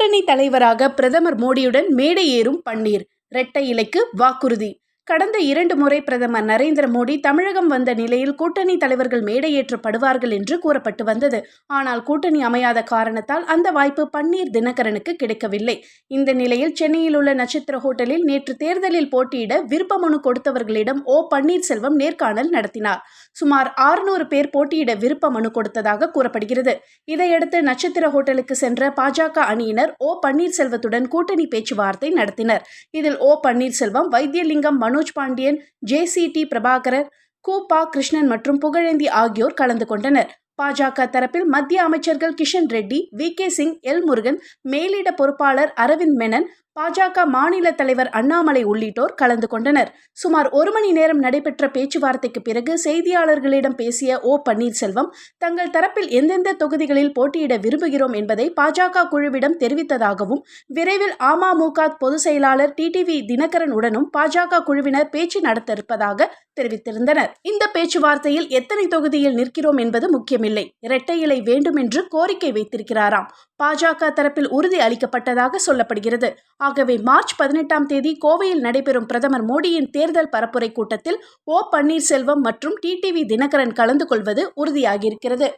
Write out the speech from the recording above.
கூட்டணி தலைவராக பிரதமர் மோடியுடன் மேடை ஏறும் பன்னீர். இரட்டை இலைக்கு வாக்குறுதி. கடந்த இரண்டு முறை பிரதமர் நரேந்திர மோடி தமிழகம் வந்த நிலையில் கூட்டணி தலைவர்கள் மேடையேற்றப்படுவார்கள் என்று கூறப்பட்டு வந்தது. ஆனால் கூட்டணி அமையாத காரணத்தால் அந்த வாய்ப்பு பன்னீர் தினகரனுக்கு கிடைக்கவில்லை. இந்த நிலையில் சென்னையில் உள்ள நட்சத்திர ஹோட்டலில் நேற்று தேர்தலில் போட்டியிட விருப்ப மனு கொடுத்தவர்களிடம் ஓ பன்னீர்செல்வம் நேர்காணல் நடத்தினார். சுமார் ஆறுநூறு பேர் போட்டியிட விருப்ப மனு கொடுத்ததாக கூறப்படுகிறது. இதையடுத்து நட்சத்திர ஹோட்டலுக்கு சென்ற பாஜக அணியினர் ஓ பன்னீர்செல்வத்துடன் கூட்டணி பேச்சுவார்த்தை நடத்தினர். இதில் ஓ பன்னீர்செல்வம் வைத்தியலிங்கம் மனு மனோஜ் பாண்டியன் டி பிரபாகரர் கு பா கிருஷ்ணன் மற்றும் புகழேந்தி ஆகியோர் கலந்து கொண்டனர். பாஜக தரப்பில் மத்திய அமைச்சர்கள் Kishan Reddy V K Singh L Murugan மேலிட பொறுப்பாளர் அரவிந்த் மெனன் பாஜக மாநில தலைவர் அண்ணாமலை உள்ளிட்டோர் கலந்து கொண்டனர். சுமார் ஒரு மணி நேரம் நடைபெற்ற பேச்சுவார்த்தைக்கு பிறகு செய்தியாளர்களிடம் பேசிய ஓ. பன்னீர்செல்வம் தங்கள் தரப்பில் எந்தெந்த தொகுதிகளில் போட்டியிட விரும்புகிறோம் என்பதை பாஜக குழுவிடம் தெரிவித்ததாகவும் விரைவில் அமமுக பொதுச் செயலாளர் டிடிவி தினகரன் உடனும் பாஜக குழுவினர் பேச்சு நடத்த இருப்பதாக தெரிவித்திருந்தனர். இந்த பேச்சுவார்த்தையில் எத்தனை தொகுதியில் நிற்கிறோம் என்பது முக்கியமில்லை. இரட்டை இலை வேண்டும் என்று கோரிக்கை வைத்திருக்கிறாராம். பாஜக தரப்பில் உறுதி அளிக்கப்பட்டதாக சொல்லப்படுகிறது. ஆகவே மார்ச் பதினெட்டாம் தேதி கோவையில் நடைபெறும் பிரதமர் மோடியின் தேர்தல் பரப்புரை கூட்டத்தில் ஓ பன்னீர்செல்வம் மற்றும் டிடிவி தினகரன் கலந்து கொள்வது உறுதியாகியிருக்கிறது.